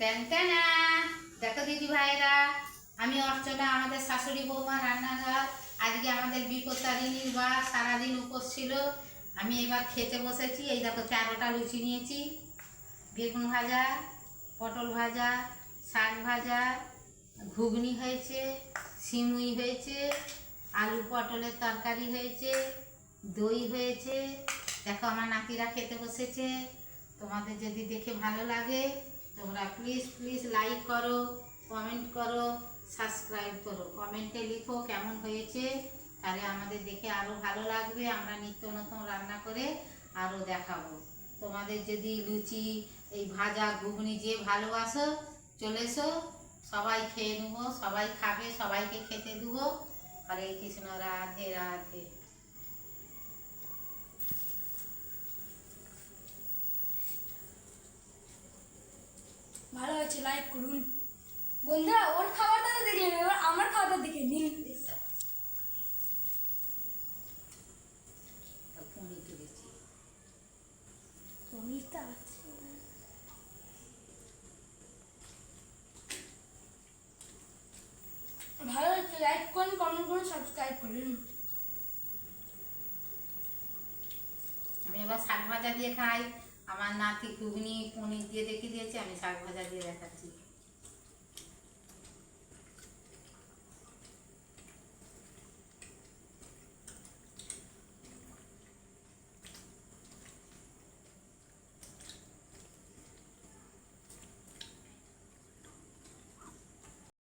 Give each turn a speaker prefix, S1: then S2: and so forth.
S1: Tan দেখো দিদি ভাইরা, আমি অর্চনা, আমাদের শাশুড়ি বৌমা, রান্নাঘর, আজকে আমাদের বিপত্তারিণীর বা সারাদিন উপোস ছিল। আমি এবার খেতে বসেছি, এই দেখো চারোটা লুচি নিয়েছি। বেগুন ভাজা, পটল ভাজা, শাক ভাজা, ঘুগনি হয়েছে, সিমুই হয়েছে, আলু পটলের তরকারি হয়েছে, দই হয়েছে। দেখো আমার নাতিরা খেতে বসেছে। তোমাদের যদি দেখে ভালো লাগে তোমরা প্লিজ প্লিজ লাইক করো কমেন্ট করো সাবস্ক্রাইব করো। কমেন্টে লিখো কেমন হয়েছে। তাহলে আমাদের দেখে আরও ভালো লাগবে। আমরা নিত্য নতুন রান্না করে আরও দেখাবো। তোমাদের যদি লুচি, এই ভাজা ঘুগনি যে ভালোবাসো, চলে এসো। সবাই খেয়ে নেব, সবাই খাবে, সবাইকে খেতে দেবো। হরে কৃষ্ণ, রাধে রাধে।
S2: ভালো হয়েছে লাইক করুন। বন্ধুরা, ওর খাবারটা তো দেখলেন এবার আমার খাবারটা দেখে নিন। ভালো লাইক করুন কমেন্ট করুন সাবস্ক্রাইব করুন।
S1: আমি এবার শাক ভাজা দিয়ে খাই। আমার নাতি ঘুগনি পনির দিয়ে দেখিয়ে দিয়েছে আমি শাক ভাজা দিয়ে দেখাচ্ছি।